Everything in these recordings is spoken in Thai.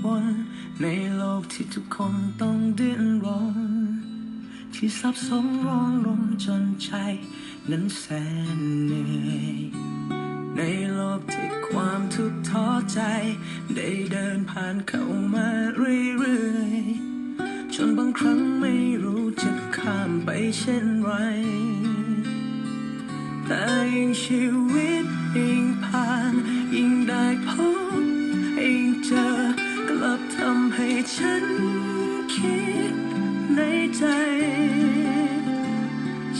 กวนในโลกที่ทุกคนต้องดิ้นรน ที่ซับซ้อนร้อนรมจนใจนั้นแสนเหนื่อยในโลกที่ความทุกข์ท้อใจ ได้เดินผ่านเข้ามาเรื่อยๆ จนบางครั้งไม่รู้จะข้ามไปเช่นไร แต่ยังชีว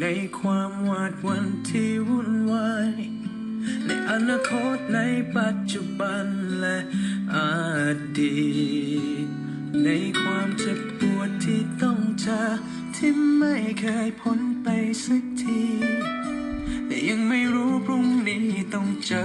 ในความหวาดวันที่วุ่นวาย ในอนาคตในปัจจุบันและอดีต ในความเจ็บปวดที่ต้องเจอที่ไม่เคยพ้นไปสักที แต่ยังไม่รู้พรุ่งนี้ต้องเจอ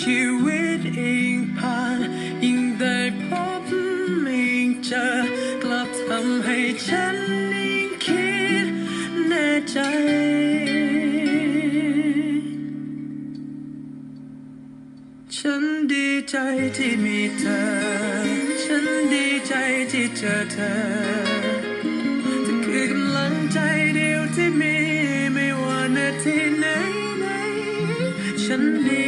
ชีวิตยิ่งผ่าน ยิ่งได้พบยิ่งเจอกลับทำให้ฉันยิ่งคิดแน่ใจฉันดีใจที่มีเธอ ฉันดีใจที่เจอเธอเธอคือกำลังใจเดียวที่มี ไม่ว่านาทีไหนไหนฉันดี